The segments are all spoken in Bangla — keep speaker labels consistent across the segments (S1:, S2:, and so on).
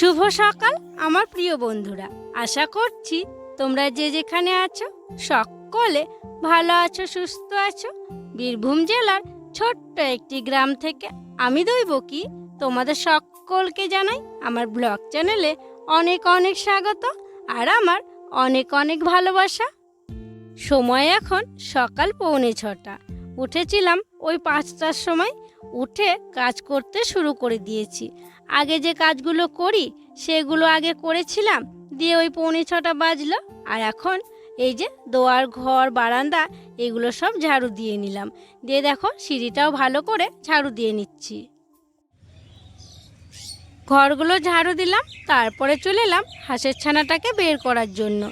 S1: শুভ সকাল, আমার প্রিয় বন্ধুরা। আশা করছি তোমরা যে যেখানে আছো, সকলে ভালো আছো, সুস্থ আছো। বীরভূম জেলার ছোট্ট একটি গ্রাম থেকে আমি দইব কি, তোমাদের সকলকে জানাই আমার ব্লগ চ্যানেলে অনেক অনেক স্বাগত আর আমার অনেক অনেক ভালোবাসা। সময় এখন সকাল পৌনে ছটা। উঠেছিলাম ওই পাঁচটার সময়, উঠে কাজ করতে শুরু করে দিয়েছি। আগে যে কাজগুলো করি, সেগুলো আগে করেছিলাম, দিয়ে ওই পৌনে ছটা বাজলো, আর এখন এই যে দোয়ার ঘর, বারান্দা, এগুলো সব ঝাড়ু দিয়ে নিলাম। দিয়ে দেখো সিঁড়িটাও ভালো করে ঝাড়ু দিয়ে নিচ্ছি। ঘরগুলো ঝাড়ু দিলাম, তারপরে চলে এলাম হাঁসের ছানাটাকে বের করার জন্য।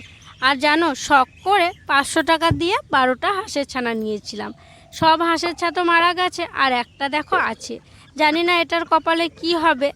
S1: আর জানো, শখ করে পাঁচশো টাকা দিয়ে বারোটা হাঁসের ছানা নিয়েছিলাম। সব হাঁসের ছাতো মারা গেছে, আর একটা দেখো আছে। জানি না এটার কপালে কি হবে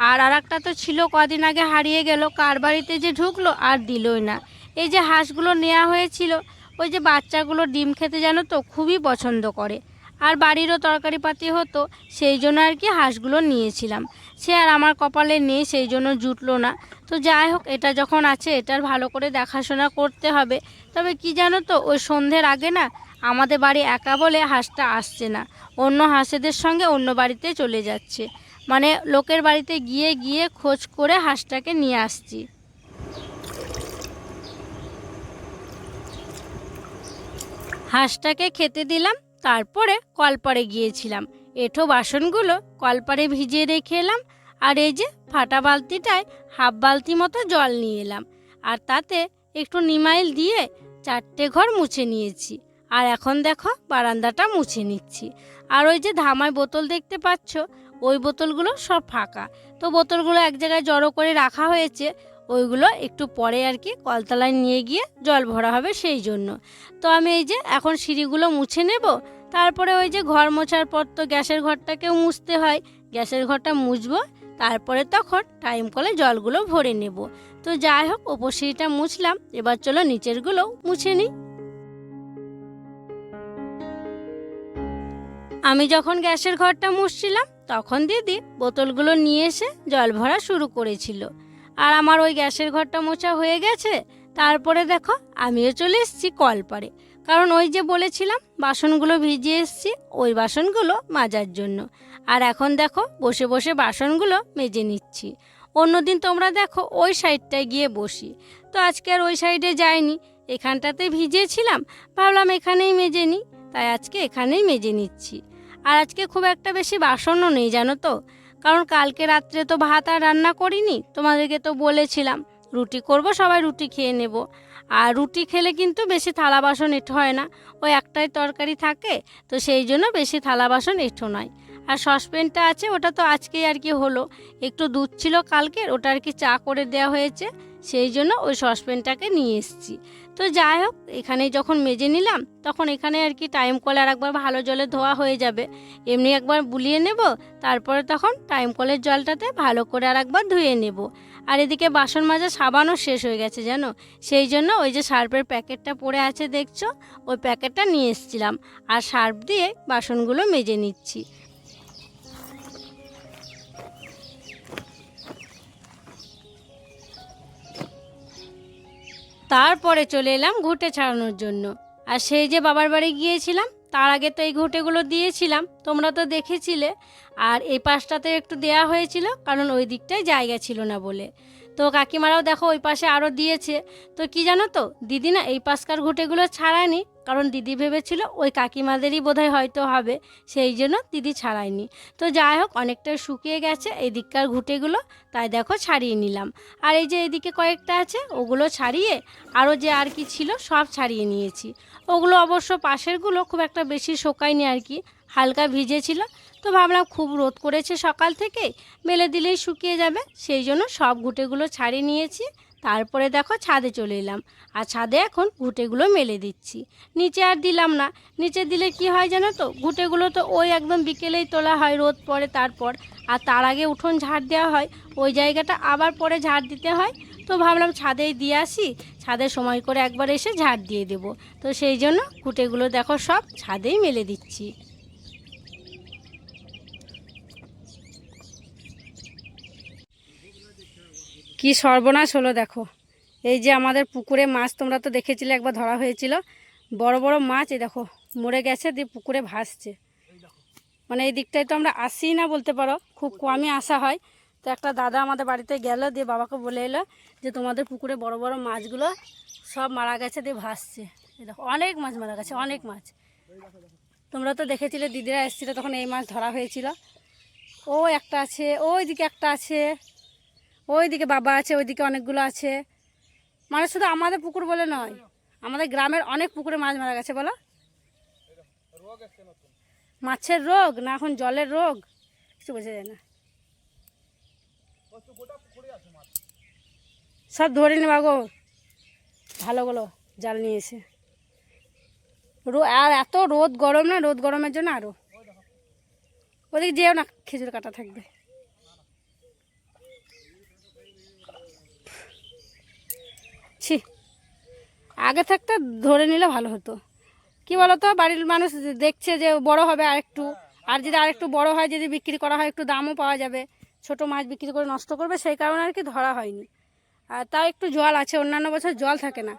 S1: আর আর একটা তো ছিল কদিন আগে হারিয়ে গেল, কার বাড়িতে যে ঢুকলো আর দিলই না। এই যে হাঁসগুলো নেওয়া হয়েছিল, ওই যে বাচ্চাগুলো ডিম খেতে জানো তো খুবই পছন্দ করে। আর বাড়িরও তরকারি পাতি হতো, সেই জন্য আর কি হাঁসগুলো নিয়েছিলাম। সে আর আমার কপালে নেই, সেই জন্য জুটলো না। তো যাই হোক, এটা যখন আছে, এটার ভালো করে দেখাশোনা করতে হবে। তবে কি জানো তো, ওই সন্ধ্যের আগে না, আমাদের বাড়ি একা বলে হাঁসটা আসছে না। অন্য হাঁসেদের সঙ্গে অন্য বাড়িতে চলে যাচ্ছে। মানে লোকের বাড়িতে গিয়ে গিয়ে খোঁজ করে হাঁসটাকে নিয়ে আসছি। হাঁসটাকে খেতে দিলাম, তারপরে কলপারে গিয়েছিলাম। এঁঠো বাসনগুলো কলপারে ভিজিয়ে রেখে এলাম, আর এই যে ফাটা বালতিটায় হাফ বালতি মতো জল নিয়ে এলাম, আর তাতে একটু নিমাইল দিয়ে চারটে ঘর মুছে নিয়েছি। আর এখন দেখো বারান্দাটা মুছে নিচ্ছি। আর ওই যে ধামায় বোতল দেখতে পাচ্ছ ওই বোতলগুলো সব ফাঁকা। তো বোতলগুলো এক জায়গায় জড়ো করে রাখা হয়েছে, ওইগুলো একটু পরে আর কি কলতলায় নিয়ে গিয়ে জল ভরা হবে সেই জন্য। তো আমি এই যে এখন সিঁড়িগুলো মুছে নেব, তারপরে ওই যে ঘর মোছার পর তো গ্যাসের ঘরটাকেও মুছতে হয়। গ্যাসের ঘরটা মুছবো, তারপরে তখন টাইম কলে জলগুলো ভরে নেব। তো যাই হোক, ওপর সিঁড়িটা মুছলাম, এবার চলো নিচেরগুলো মুছে নিই। আমি যখন গ্যাসের ঘরটা মুছছিলাম তখন দিদি বোতলগুলো নিয়ে এসে জল ভরা শুরু করেছিল। আর আমার ওই গ্যাসের ঘরটা মোছা হয়ে গেছে, তারপরে দেখো আমিও চলে এসেছি কলপারে। কারণ ওই যে বলেছিলাম, বাসনগুলো ভিজিয়ে এসেছি, ওই বাসনগুলো মাজার জন্য। আর এখন দেখো বসে বসে বাসনগুলো মেজে নিচ্ছি। অন্যদিন তোমরা দেখো ওই সাইডটায় গিয়ে বসি। তো আজকে আর ওই সাইডে যাইনি, এখানটাতে ভিজিয়েছিলাম, ভাবলাম এখানেই মেজে নিই, তাই আজকে এখানেই মেজে নিচ্ছি। আর আজকে খুব একটা বেশি বাসনও নেই, জানো তো। কারণ কালকে রাত্রে তো ভাত আর রান্না করিনি, তোমাদেরকে তো বলেছিলাম। রুটি করব, সবাই রুটি খেয়ে নেব। আর রুটি খেলে কিন্তু বেশি থালা বাসন এঁঠো হয় না। ওই একটাই তরকারি থাকে, তো সেই জন্য বেশি থালা বাসন এঁঠো নয়। আর সসপ্যানটা আছে, ওটা তো আজকেই আর কি হলো। একটু দুধ ছিল কালকের, ওটা আর কি চা করে দেওয়া হয়েছে। সেই জন্য ওই সসপ্যানটাকে নিয়ে এসেছি। তো যাই হোক এখানে যখন মেজে নিলাম, তখন এখানে আর কি টাইম কলে আর একবার ভালো জলে ধোয়া হয়ে যাবে। এমনি একবার বুলিয়ে নেব, তারপরে তখন টাইম কলের জলটাতে ভালো করে আর একবার ধুয়ে নেব। আর এদিকে বাসন মাজা সাবানও শেষ হয়ে গেছে, জানো? সেই জন্য ওই যে সার্ফের প্যাকেটটা পড়ে আছে, দেখছ? ওই প্যাকেটটা নিয়ে এসেছিলাম। আর সার্ফ দিয়ে বাসনগুলো মেজে নিচ্ছি। তারপরে চলে এলাম ঘুঁটে ছাড়ানোর জন্য। আর সেই যে বাবার বাড়ি গিয়েছিলাম, তার আগে তো এই ঘুঁটেগুলো দিয়েছিলাম, তোমরা তো দেখেছিলে। আর এই পাশটাতে একটু দেয়া হয়েছিল, কারণ ওই দিকটায় জায়গা ছিল না বলে। তো কাকিমারাও দেখো ওই পাশে আরও দিয়েছে। তো কি জানো তো, দিদি না এই পাশকার ঘুঁটেগুলো ছাড়ায়নি কারণ দিদি ভেবেছিল ওই কাকিমাদেরই বোধহয় হয়তো হবে, সেই জন্য দিদি ছাড়ায়নি। তো যাই হোক, অনেকটা শুকিয়ে গেছে এই দিককার ঘুঁটেগুলো, তাই দেখো ছাড়িয়ে নিলাম। আর এই যে এদিকে কয়েকটা আছে, ওগুলো ছাড়িয়ে আরও যে আর কি ছিল, সব ছাড়িয়ে নিয়েছি। ওগুলো অবশ্য পাশেরগুলো খুব একটা বেশি শোকায়নি আর কি, হালকা ভিজেছিল। তো ভাবলাম খুব রোদ করেছে সকাল থেকে মেলে দিলেই শুকিয়ে যাবে, সেই জন্য সব ঘুঁটেগুলো ছাড়িয়ে নিয়েছি। তারপরে দেখো ছাদে চলে এলাম। আর ছাদে এখন ঘুঁটেগুলো মেলে দিচ্ছি। নিচে আর দিলাম না। নিচে দিলে কি হয় জানো তো? ঘুঁটেগুলো তো ওই একদম বিকেলেই তোলা হয়, রোদ পড়ে তারপর। আর তার আগে উঠোন ঝাড় দেওয়া হয়, ওই জায়গাটা আবার পরে ঝাড় দিতে হয়। তো ভাবলাম ছাদেই দিয়ে আসি। ছাদে সময় করে একবার এসে ঝাড় দিয়ে দেব। তো সেই জন্য ঘুঁটেগুলো দেখো সব ছাদেই মেলে দিচ্ছি।
S2: কি সর্বনাশ হলো দেখো। এই যে আমাদের পুকুরে মাছ তোমরা তো দেখেছিলে, একবার ধরা হয়েছিল। বড় বড় মাছ, এই দেখো, মরে গেছে, দিয়ে পুকুরে ভাসছে। মানে এই দিকটায় তো আমরা আসি না বলতে পারো, খুব কমই আসা হয়। তো একটা দাদা আমাদের বাড়িতে গেল, দিয়ে বাবাকে বলে এলো যে, তোমাদের পুকুরে বড় বড় মাছগুলো সব মারা গেছে, দিয়ে ভাসছে। এই দেখো, অনেক মাছ মারা গেছে, অনেক মাছ। তোমরা তো দেখেছিলে, দিদিরা এসেছিল, তখন এই মাছ ধরা হয়েছিল। ও একটা আছে ওই দিকে একটা আছে। ওই দিকে বাবা আছে, ওইদিকে অনেকগুলো আছে। মানে শুধু আমাদের পুকুর বলে নয়, আমাদের গ্রামের অনেক পুকুরে মাছ মারা গেছে, বলো। মাছের রোগ না এখন জলের রোগ? কিছু বোঝা যায় না। সব ধরে নেবা গো ভালোগুলো জাল নিয়ে এসে। রো আর এত রোদ গরম না, রোদ গরমের জন্য আরও ওদিকে যেও না, খেজুর কাটা থাকবে। ছি। আগে থাকতে ধরে নিলে ভালো হতো। কি বলতো, বাড়ির মানুষ দেখছে যে বড় হবে আরেকটু। আর যদি আরেকটু বড় হয়, যদি বিক্রি করা হয়, একটু দামও পাওয়া যাবে। ছোট মাছ বিক্রি করে নষ্ট করবে, সেই কারণে আর কি ধরা হয়নি। আর তাও একটু জল আছে, অন্যান্য বছর জল থাকে না।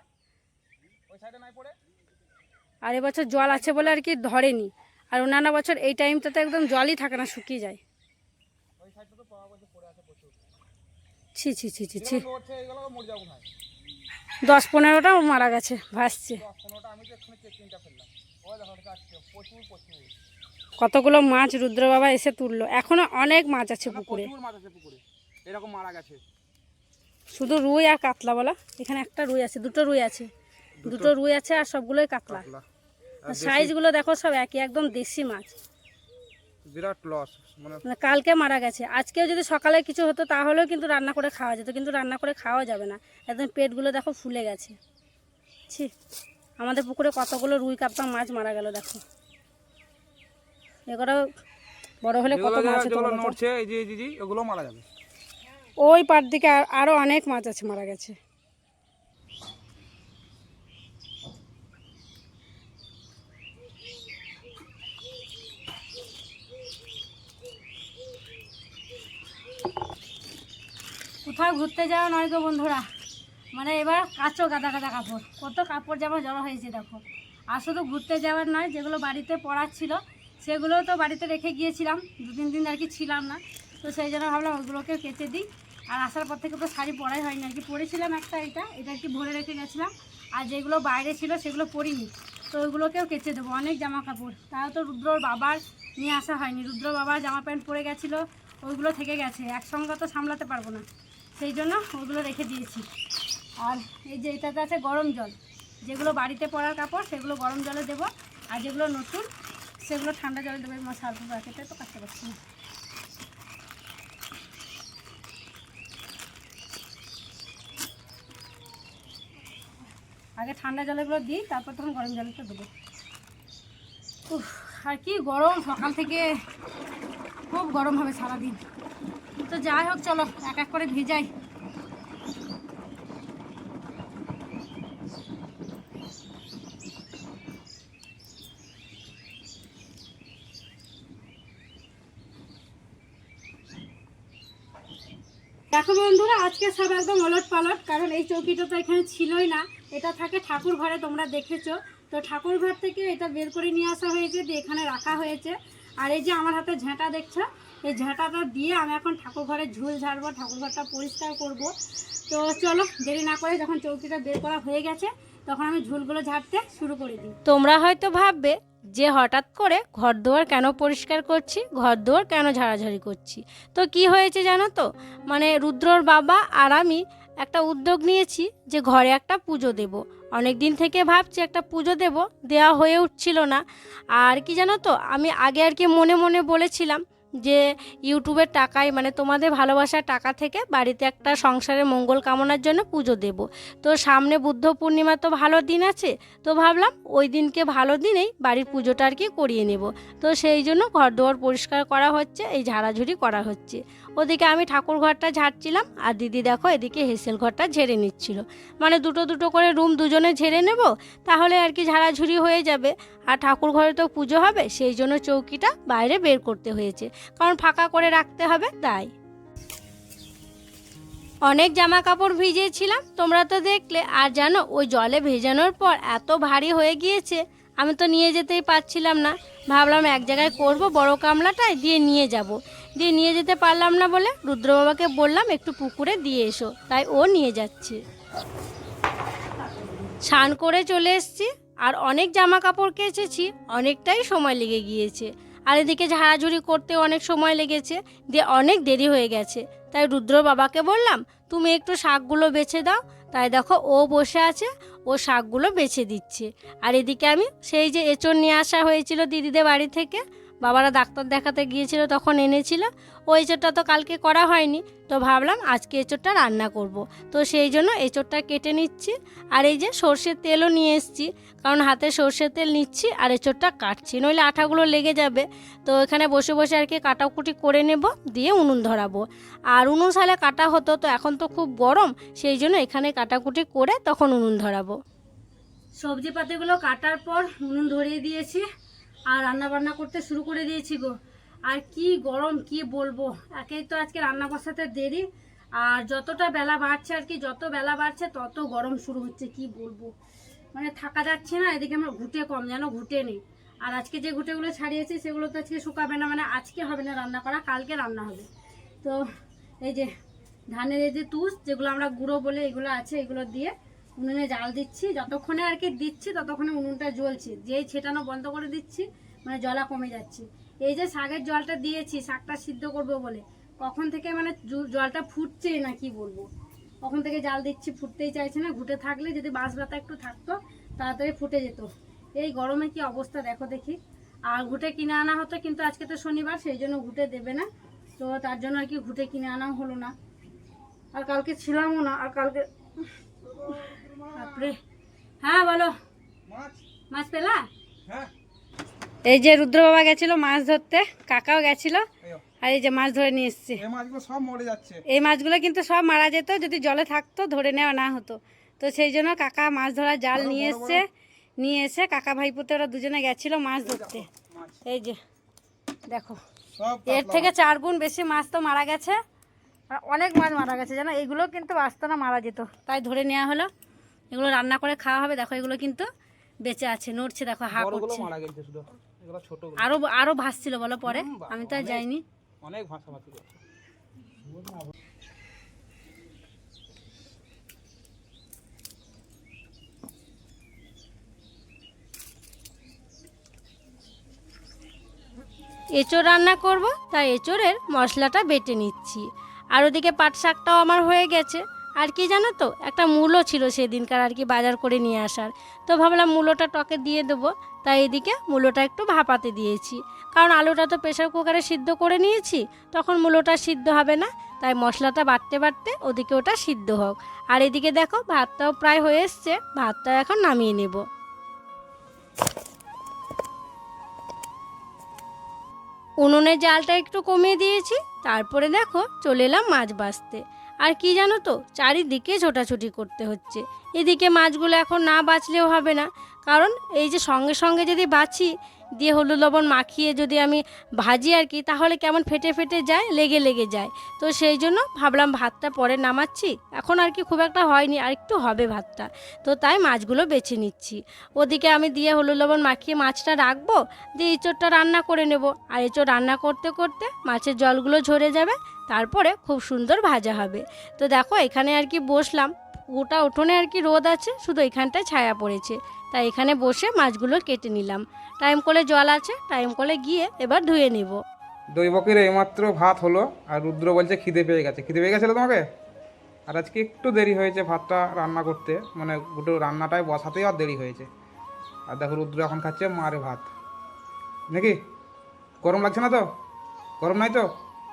S2: আর এবছর জল আছে বলে আর কি ধরেনি। আর অন্যান্য বছর এই টাইমটাতে একদম জলই থাকে না, শুকিয়ে যায়। ছি ছি ছি ছি ছি। দশ পনেরোটাও মারা গেছে ভাসছে। কতগুলো মাছ রুদ্র বাবা এসে তুললো। এখনও অনেক মাছ আছে পুকুরে।
S3: মাছ আছে পুকুরে। এরকম মারা গেছে।
S2: শুধু রুই আর কাতলা বলা। এখানে একটা রুই আছে দুটো রুই আছে। দুটো রুই আছে আর সবগুলোই কাতলা। সাইজগুলো দেখো সব একই একদম দেশি মাছ।
S3: বিরাট লস মানে
S2: কালকে মারা গেছে। আজকেও যদি সকালে কিছু হতো তাহলেও কিন্তু রান্না করে খাওয়া যেত কিন্তু রান্না করে খাওয়া যাবে না। একদম পেটগুলো দেখো ফুলে গেছে। ছি আমাদের পুকুরে কতগুলো রুই কাপটা মাছ মারা গেল দেখো। এগুলো বড় হলে কত মাছ?
S3: নড়ছে এই যে এই মারা যাবে।
S2: ওই পার দিকে আর- আরও অনেক মাছ আছে মারা গেছে। কোথাও ঘুরতে যাওয়া নয় গো বন্ধুরা। মানে এবার কাচো গাদা গাদা কাপড়। কত কাপড় জামা জড়ো হয়েছে, দেখো। আর শুধু ঘুরতে যাওয়ার নয়, যেগুলো বাড়িতে পড়ার ছিল, সেগুলো তো বাড়িতে রেখে গিয়েছিলাম। দু তিন দিন আর কি ছিলাম না। তো সেই জন্য ভাবলাম ওগুলোকে কেচে দিই। আর আসার পর থেকে তো শাড়ি পরাই হয়নি আর কি। পরেছিলাম একটা এটা এটা একটু ভরে রেখে গেছিলাম। আর যেগুলো বাইরে ছিল, সেগুলো পরিনি। তো ওইগুলোকেও কেচে দেবো, অনেক জামা কাপড়। তাও তো রুদ্রর বাবার নিয়ে আসা হয়নি। রুদ্র বাবার জামা প্যান্ট পরে গেছিল, ওইগুলো থেকে গেছে। একসঙ্গে তো সামলাতে পারব না। সেই জন্য ওগুলো রেখে দিয়েছি। আর এই যে এটাতে আছে গরম জল। যেগুলো বাড়িতে পরার কাপড়, সেগুলো গরম জলে দেবো। আর যেগুলো নতুন, সেগুলো ঠান্ডা জলে দেবো। আমার সার্ফ রাখতে তো কাটতে পারছি না। আগে ঠান্ডা জলেগুলো দিই, তারপর তখন গরম জলটা দেবো। আর কি গরম! সকাল থেকে খুব গরম হবে সারাদিন। তো যাই হোক, চলো এক এক করে ভিজাই। দেখো বন্ধুরা, আজকে সব একদম ওলট পালট কারণ এই চৌকিটা তো এখানে ছিলই না। এটা থাকে ঠাকুর ঘরে, তোমরা দেখেছ। তো ঠাকুর ঘর থেকে এটা বের করে নিয়ে আসা হয়েছে, দিয়ে এখানে রাখা হয়েছে। আর এই যে আমার হাতে ঝাঁটা, দেখছ? এই ঝাঁটাটা দিয়ে আমি এখন ঠাকুর ঘরে ঝুল ঝাড়বো ঠাকুর ঘরটা পরিষ্কার করব। তো চলো, দেরি না করে যখন চৌকিটা বের করা হয়ে গেছে, তখন আমি ঝুলগুলো ঝাড়তে শুরু করে দিই। তোমরা হয়তো ভাববে, যে হঠাৎ করে ঘর দুয়ার কেন পরিষ্কার করছি ঘর দুয়ার কেন ঝাড়াঝাড়ি করছি? তো কি হয়েছে জানো তো? মানে রুদ্রর বাবা আর আমি একটা উদ্যোগ নিয়েছি যে ঘরে একটা পুজো দেব। অনেক দিন থেকে ভাবছি একটা পুজো দেব দেওয়া হয়ে উঠছিল না। আর কি জানো তো, আমি আগে আর কি মনে মনে বলেছিলাম যে ইউটিউবের টাকায় মানে তোমাদের ভালোবাসার টাকা থেকে বাড়িতে একটা সংসারের মঙ্গল কামনার জন্য পুজো দেব। তো সামনে বুদ্ধ পূর্ণিমা তো ভালো দিন আছে, তো ভাবলাম ওই দিনকে ভালো দিনেই বাড়ির পুজোটা আর কি করিয়ে নেব। তো সেই জন্য ঘর দুয়ার পরিষ্কার করা হচ্ছে, এই ঝাড়াঝুড়ি করা হচ্ছে। ওদিকে আমি ঠাকুর ঘরটা ঝাড়ছিলাম, আর দিদি দেখো এদিকে হেসেল ঘরটা ঝেড়ে নিচ্ছিল। মানে দুটো দুটো করে রুম দুজনে ঝেড়ে নেব, তাহলে আর কি ঝাড়াঝুড়ি হয়ে যাবে। আর ঠাকুর ঘরে তো পুজো হবে, সেই জন্য চৌকিটা বাইরে বের করতে হয়েছে, কারণ ফাঁকা করে রাখতে হবে তাই।
S1: অনেক জামা কাপড় ভিজিয়েছিলাম তোমরা তো দেখলে, আর জানো, ওই জলে ভেজানোর পর এত ভারী হয়ে গিয়েছে, আমি তো নিয়ে যেতেই পারছিলাম না। ভাবলাম এক জায়গায় করব বড় কামলাটায়, দিয়ে নিয়ে যাব। দিয়ে নিয়ে যেতে পারলাম না বলে রুদ্র বাবাকে বললাম, একটু পুকুরে দিয়ে এসো। তাই ও নিয়ে যাচ্ছে। স্নান করে চলে এসেছি। আর অনেক জামা কাপড় কেচেছি, অনেকটাই সময় লেগে গিয়েছে। আর এদিকে ঝাড়াঝুড়ি করতে অনেক সময় লেগেছে, দিয়ে অনেক দেরি হয়ে গেছে। তাই রুদ্র বাবাকে বললাম, তুমি একটু শাকগুলো বেছে দাও। তাই দেখো ও বসে আছে, ও শাকগুলো বেছে দিচ্ছে। আর এদিকে আমি সেই যে এঁচড় নিয়ে আসা হয়েছিল দিদিদের বাড়ি থেকে বাবারা ডাক্তার দেখাতে গিয়েছিল, তখন এনেছিল। ওই এঁচড়টা তো কালকে করা হয়নি। তো ভাবলাম আজকে এঁচড়টা রান্না করব। তো সেই জন্য এঁচড়টা কেটে নিচ্ছি। আর এই যে সর্ষের তেলও নিয়ে এসেছি। কারণ হাতে সর্ষের তেল নিচ্ছি আর এঁচড়টা কাটছি। নইলে আঠাগুলো লেগে যাবে। তো এখানে বসে বসে আর কি কাটাকুটি করে নেব, দিয়ে উনুন ধরাবো। আর উনুন সালে কাটা হতো, তো এখন তো খুব গরম। সেই জন্য এখানে কাটাকুটি করে তখন উনুন ধরাবো। সবজি পাতিগুলো কাটার পর উনুন ধরিয়ে দিয়েছি। আর রান্না বান্না করতে শুরু করে দিয়েছি গো। আর কি গরম, কি বলব? একেই তো আজকে রান্না বসাতে দেরি। আর যতটা বেলা বাড়ছে আর কি, যত বেলা বাড়ছে, তত গরম শুরু হচ্ছে, কি বলব? মানে থাকা যাচ্ছে না, এদিকে আমার ঘুটে কম, যেন ঘুটে নেই। আর আজকে যে ঘুটেগুলো ছাড়িয়েছি, সেগুলো তো আজকে শুকাবে না মানে আজকে হবে না রান্না করা, কালকে রান্না হবে। তো এই যে ধানের এই যে তুষ, যেগুলো আমরা গুঁড়ো বলে এগুলো আছে, এগুলো দিয়ে উনুনে জাল দিচ্ছি, যতক্ষণে আর কি দিচ্ছি ততক্ষণে উনুনটা জ্বলছে। যেই ছেটানো বন্ধ করে দিচ্ছি মানে জলা কমে যাচ্ছে। এই যে শাকের জলটা দিয়েছি, শাকটা সিদ্ধ করব বলে, কখন থেকে মানে জলটা ফুটছে না, কি বলব? কখন থেকে জাল দিচ্ছি ফুটতেই চাইছে না, ঘুটে থাকলে যদি বাঁশ বাতা একটু থাকতো, তাড়াতাড়ি ফুটে যেত। এই গরমে কি অবস্থা দেখো দেখি। আর ঘুটে কিনে আনা হতো, কিন্তু আজকে তো শনিবার, সেই জন্য ঘুটে দেবে না। তো তার জন্য আর কি ঘুটে কিনে আনাও হলো না। আর কালকে ছিলামও না, আর কালকে বাপরে। হ্যাঁ বলো।
S3: মাছ?
S1: মাছ পেলা?
S3: হ্যাঁ।
S1: এই যে রুদ্র বাবা গেছিল মাছ ধরতে কাকাও গেছিল আর এই যে মাছ ধরে নিয়ে এসছে।
S3: এই মাছগুলো সব মরে যাচ্ছে।
S1: এই মাছগুলো কিন্তু সব মারা যেত যদি জলে থাকতো ধরে নেওয়া না হতো। তো সেই জন্য কাকা মাছ ধরার জাল নিয়ে এসছে নিয়ে এসে কাকা ভাইপুতে ওরা দুজনে গেছিল মাছ ধরতে। এই যে দেখো। এর থেকে চার গুণ বেশি মাছ তো মারা গেছে। অনেক মাছ মারা গেছে জানো এগুলো কিন্তু বাঁচতো না মারা যেত। তাই ধরে নেওয়া হলো। এগুলো রান্না করে খাওয়া হবে। দেখো এগুলো কিন্তু বেঁচে আছে নড়ছে দেখো হা করছে। আরও আরও ভাসছিল বলো পরে আমি তো আর যাইনি।
S3: অনেক করছে।
S1: এঁচোড় রান্না করব তাই এঁচোড়ের মশলাটা বেটে নিচ্ছি। আর ওদিকে পাট শাকটাও আমার হয়ে গেছে। আর কি জানো তো, একটা মূলো ছিল সেদিনকার আর কি বাজার করে নিয়ে আসার। তো ভাবলাম মূলোটা টকে দিয়ে দেবো, তাই এদিকে মূলোটা একটু ভাপাতে দিয়েছি। কারণ আলুটা তো প্রেশার কুকারে সিদ্ধ করে নিয়েছি, তখন মূলোটা সিদ্ধ হবে না, তাই মশলাটা বাটতে বাটতে ওদিকে ওটা সিদ্ধ হোক। আর এদিকে দেখো, ভাতটাও প্রায় হয়ে এসছে, ভাতটা এখন নামিয়ে নেব। উনুনের জালটা একটু কমিয়ে দিয়েছি, তারপরে দেখো চলে এলাম মাছ বাছতে আর কি জানো তো, চারিদিকে ছোটাছুটি করতে হচ্ছে। এদিকে মাছগুলো এখন না বাঁচলেও হবে না। কারণ এই যে সঙ্গে সঙ্গে যদি বাছি দিয়ে হলুদ লবণ মাখিয়ে যদি আমি ভাজি আর কি, তাহলে কেমন ফেটে ফেটে যায়, লেগে লেগে যায়। তো সেই জন্য ভাবলাম ভাতটা পরে নামাচ্ছি। এখন আর কি খুব একটা হয়নি, আর একটু হবে ভাতটা। তো তাই মাছগুলো বেছে নিচ্ছি। ওদিকে আমি দিয়ে হলুদ লবণ মাখিয়ে মাছটা রাখব, দিয়ে এঁচোড়টা রান্না করে নেব। আর এঁচোড় রান্না করতে করতে মাছের জলগুলো ঝরে যাবে, তারপরে খুব সুন্দর ভাজা হবে। তো দেখো এখানে আর কি বসলাম। গোটা উঠোনে আর কি রোদ আছে, শুধু এখানটায় ছায়া পড়েছে। তাই এখানে বসে মাছগুলো কেটে নিলাম। টাইম কলে জল আছে, টাইম কলে গিয়ে এবার ধুয়ে নেব।
S3: দৈবকের এইমাত্র ভাত হলো, আর রুদ্র বলছে খিদে পেয়ে গেছে। খিদে পেয়ে গেছিল তোমাকে? আর আজকে একটু দেরি হয়েছে ভাতটা রান্না করতে মানে দুটো রান্নাটায় বসাতেই আর দেরি হয়েছে। আর দেখো রুদ্র এখন খাচ্ছে মারে ভাত। নাকি? গরম লাগছে না তো? গরম নাই তো?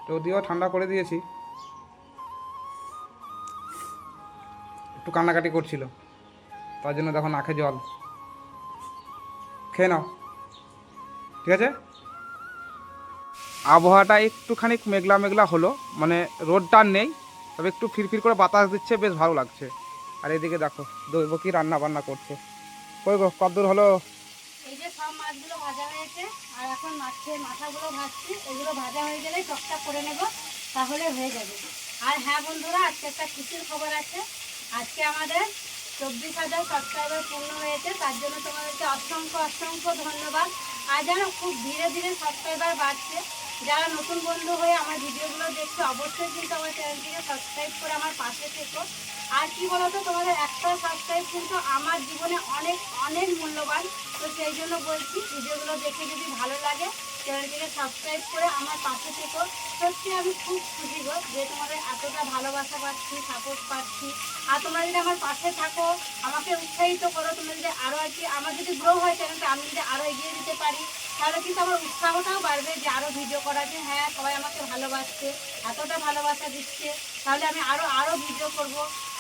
S3: যদিও ঠান্ডা করে দিয়েছি। একটু কান্নাকাটি করছিল। তার জন্য দেখো নাকে জল। খেয়ে নাও। ঠিক আছে? আবহাওয়াটা একটুখানি মেঘলা মেঘলা হলো। মানে রোদটা নেই, তবে একটু ফিরফির করে বাতাস দিচ্ছে, বেশ ভালো লাগছে। আর এদিকে দেখো, দৈব কি রান্না বান্না করছে। কই গো কদ্দূর হলো?
S1: ভাজা হয়ে গেলে টকটা করে নেব, তাহলে হয়ে যাবে। আর হ্যাঁ বন্ধুরা, আজকে একটা খুশির খবর আছে। আজকে আমাদের চব্বিশ হাজার সাবস্ক্রাইবার পূর্ণ হয়েছে, তার জন্য তোমাদেরকে অসংখ্য অসংখ্য ধন্যবাদ। আর যেন খুব ধীরে ধীরে সাবস্ক্রাইবার বাড়ছে। যারা নতুন বন্ধু হয়ে আমার ভিডিওগুলো দেখছে, অবশ্যই কিন্তু আমার চ্যানেলটিকে সাবস্ক্রাইব করে আমার পাশে থেকো। আর কি বলতো, তোমাদের একটা সাবস্ক্রাইব কিন্তু আমার জীবনে অনেক অনেক মূল্যবান। তো সেই জন্য বলছি, ভিডিওগুলো দেখে যদি ভালো লাগে চ্যানেলটিকে সাবস্ক্রাইব করে আমার পাশে থেকো। সত্যি আমি খুব খুশি গো যে তোমাদের এতটা ভালোবাসা পাচ্ছি সাপোর্ট পাচ্ছি। আর তোমরা যদি আমার পাশে থাকো, আমাকে উৎসাহিত করো, তোমরা যদি আরও আর কি আমার যদি গ্রো হয় চ্যানেলটা আমি যদি আরও এগিয়ে দিতে পারি, তাহলে কিন্তু আমার উৎসাহটাও বাড়বে যে আরও ভিডিও করা যে হ্যাঁ সবাই আমাকে ভালোবাসছে, এতটা ভালোবাসা দিচ্ছে। তাহলে আমি আরও আরও ভিডিও করব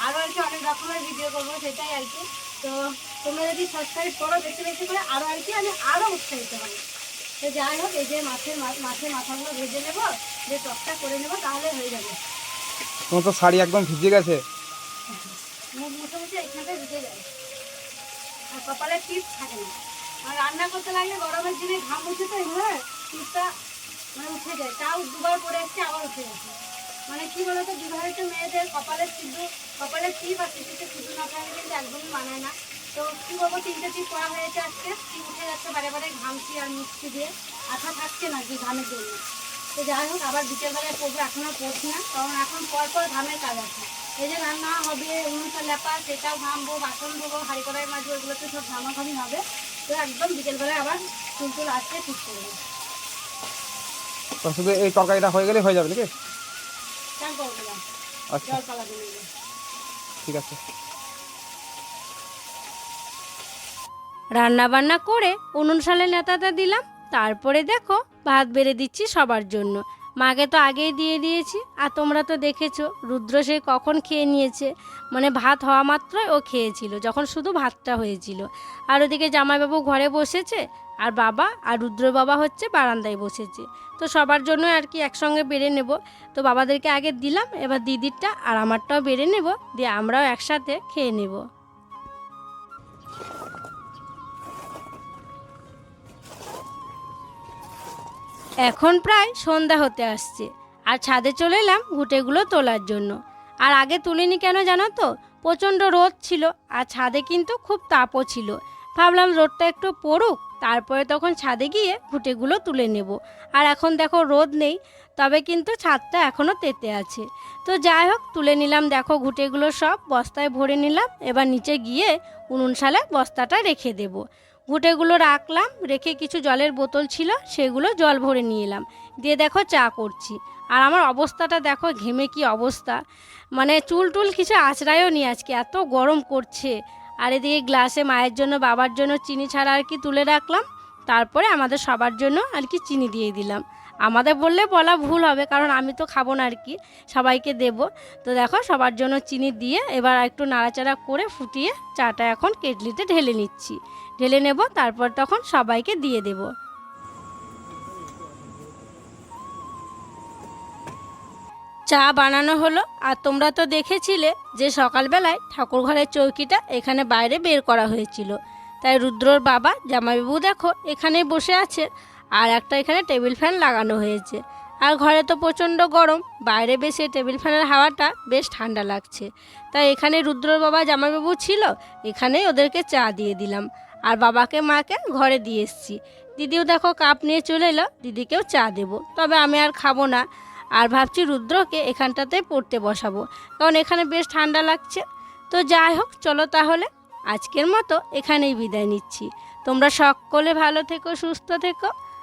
S1: আরও আর কি অনেক রকমের ভিডিও করব, সেটাই আর কি। তো তোমরা যদি সাবস্ক্রাইব করো, বেশি বেশি করে আরও আর কি আমি আরও উৎসাহিত হই তো যাই হোক এই যে মাছের মাছের মাথাগুলো ভেজে নেব যে টকটা করে নেব তাহলে হয়ে যাবে।
S3: তোমার তো শাড়ি একদম ভিজে গেছে।
S1: মুখ মুছে এখানটায় ঢুকে যায় আর কপালে টিপ থাকে না। আর রান্না করতে লাগলে গরমের দিনে ঘাম উঠে তো এভাবে টিপটা মানে উঠে যায়। তাও দুবার পরে এসছে আবার উঠে গেছে। মানে কি বলতো বিবাহিত মেয়েদের কপালের সিদ্ধু কপালের টিপ আর শিশুতে সিদ্ধু না থাকলে কিন্তু একদমই মানায় না। তো কি বলব তিনটে টিপ করা হয়েছে আজকে। টিপ উঠে যাচ্ছে বারে বারে ঘামছি আর মিষ্টি দিয়ে। আঠা থাকছে না কি ঘামের জন্য। তো যাই হোক আবার বিকেলবেলায় পড়ব এখন আর পড়ছি না। কারণ এখন পর পর ঘামের কাজ আছে। এই যে রান্না হবে উনুনটা লেপা সেটাও ঘামবো বাসন ধোবো হাঁড়ি কড়াই মাজবো এগুলোতে সব ঘামাঘামি হবে। তো একদম বিকেলবেলায় আবার চুল টুল আসতে ঠিক করব
S3: শুধু এই তরকারিটা হয়ে গেলে হয়ে যাবে নাকি? আচ্ছা। ঠিক আছে।
S1: রান্না বান্না করে উনুন সালে নেতাটা দিলাম। তারপরে দেখো, ভাত বেড়ে দিচ্ছি সবার জন্য। মাকে তো আগেই দিয়ে দিয়েছি, আর তোমরা তো দেখেছ, রুদ্র সে কখন খেয়ে নিয়েছে। মানে ভাত হওয়া মাত্রই ও খেয়েছিল, যখন শুধু ভাতটা হয়েছিল। আর ওদিকে জামাইবাবু ঘরে বসেছে, আর বাবা আর রুদ্র বাবা হচ্ছে বারান্দায় বসেছে। তো সবার জন্য আর কি একসঙ্গে বেড়ে নেব। তো বাবাদেরকে আগে দিলাম, এবার দিদিরটা আর আমারটাও বেড়ে নেব, দিয়ে আমরাও একসাথে খেয়ে নেব। এখন প্রায় সন্ধ্যা হতে আসছে। আর ছাদে চলে এলাম ঘুঁটেগুলো তোলার জন্য। আর আগে তুলিনি কেন জানো তো? প্রচণ্ড রোদ ছিল আর ছাদে কিন্তু খুব তাপও ছিল। ভাবলাম রোদটা একটু পড়ুক, তারপরে তখন ছাদে গিয়ে ঘুঁটেগুলো তুলে নেব। আর এখন দেখো রোদ নেই, তবে কিন্তু ছাদটা এখনও তেতে আছে। তো যাই হোক, তুলে নিলাম দেখো ঘুঁটেগুলো সব, বস্তায় ভরে নিলাম। এবার নিচে গিয়ে উনুন সালে বস্তাটা রেখে দেবো। ঘুঁটেগুলো রাখলাম, রেখে কিছু জলের বোতল ছিল, সেগুলো জল ভরে নিয়ে এলাম। দিয়ে দেখো চা করছি। আর আমার অবস্থাটা দেখো, ঘেমে কি অবস্থা। মানে চুল টুল কিছু আঁচড়ায়ও নি আজকে, এত গরম করছে। আর এদিকে গ্লাসে মায়ের জন্য, বাবার জন্য চিনি ছাড়া আর কি তুলে রাখলাম। তারপরে আমাদের সবার জন্য আর কি চিনি দিয়ে দিলাম। আমাদের বললে বলা ভুল হবে, কারণ আমি তো খাব না আর কি সবাইকে দেব। তো দেখো, সবার জন্য চিনি দিয়ে এবার একটু নাড়াচাড়া করে ফুটিয়ে চাটা এখন কেটলিতে ঢেলে নিচ্ছি। ঢেলে নেব, তারপর তখন সবাইকে দিয়ে দেব। চা বানানো হলো, আর তোমরা তো দেখেছিলে যে সকালবেলায় ঠাকুর ঘরের চৌকিটা এখানে বাইরে বের করা হয়েছিল। তাই রুদ্রর বাবা, জামাইবাবু দেখো এখানে বসে আছে। আর একটা এখানে টেবিল ফ্যান লাগানো হয়েছে। আর ঘরে তো প্রচণ্ড গরম, বাইরে বেশি টেবিল ফ্যানের হাওয়াটা বেশ ঠান্ডা লাগছে। তাই এখানে রুদ্রর বাবা জামাইবাবু ছিল, এখানেই ওদেরকে চা দিয়ে দিলাম। আর বাবাকে মাকে ঘরে দিয়ে এসছি। দিদিও দেখো কাপ নিয়ে চলে এলো, দিদিকেও চা দেবো। তবে আমি আর খাব না। আর ভাবছি রুদ্রকে এখানটাতে পড়তে বসাবো, কারণ এখানে বেশ ঠান্ডা লাগছে। তো যাই হোক, চলো তাহলে। আজকের মতো এখানেই বিদায় নিচ্ছি। তোমরা সকলে ভালো থেকো, সুস্থ থেকো।